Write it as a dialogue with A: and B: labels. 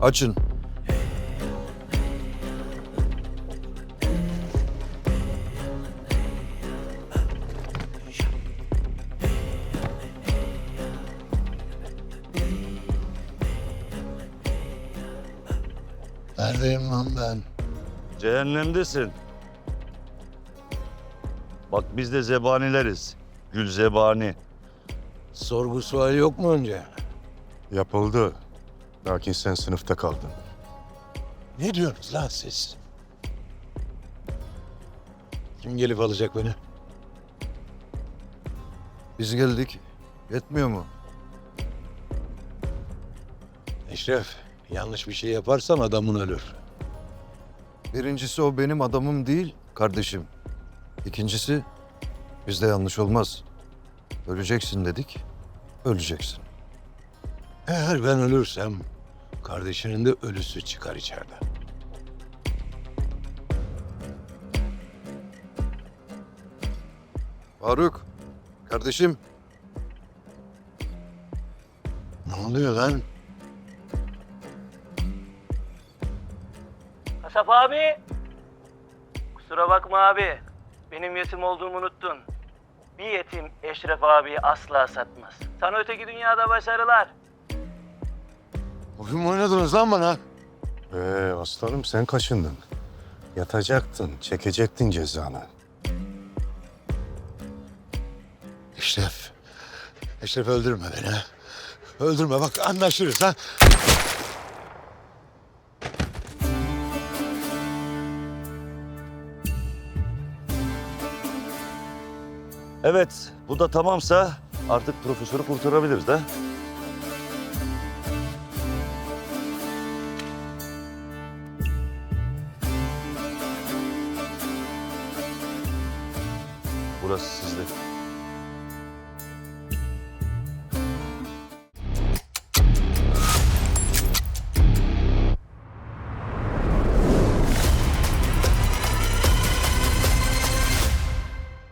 A: Açın.
B: Neredeyim lan ben?
C: Cehennemdesin. Bak biz de zebanileriz. Gül zebani.
B: Sorgu sual yok mu önce?
D: Yapıldı. Lakin sen sınıfta kaldın.
B: Ne diyorsunuz lan siz? Kim gelip alacak beni?
A: Biz geldik. Yetmiyor mu?
B: Eşref, yanlış bir şey yaparsan adamın ölür.
A: Birincisi o benim adamım değil, kardeşim. İkincisi bizde yanlış olmaz. Öleceksin dedik, öleceksin.
B: Eğer ben ölürsem kardeşinin de ölüsü çıkar içeride.
A: Faruk, kardeşim
B: Ne oluyor lan?
E: Asaf abi. Kusura bakma abi. Benim yetim olduğumu unuttun. Bir yetim Eşref abiyi asla satmaz. Sana öteki dünyada başarılar.
B: Bugün mü oynadınız lan bana?
D: Ee aslanım sen kaşındın. Yatacaktın, çekecektin cezanı.
B: Eşref. Eşref öldürme beni. ha. Öldürme bak anlaşırız ha.
C: Evet, bu da tamamsa artık profesörü kurtarabiliriz de. Burası sizde.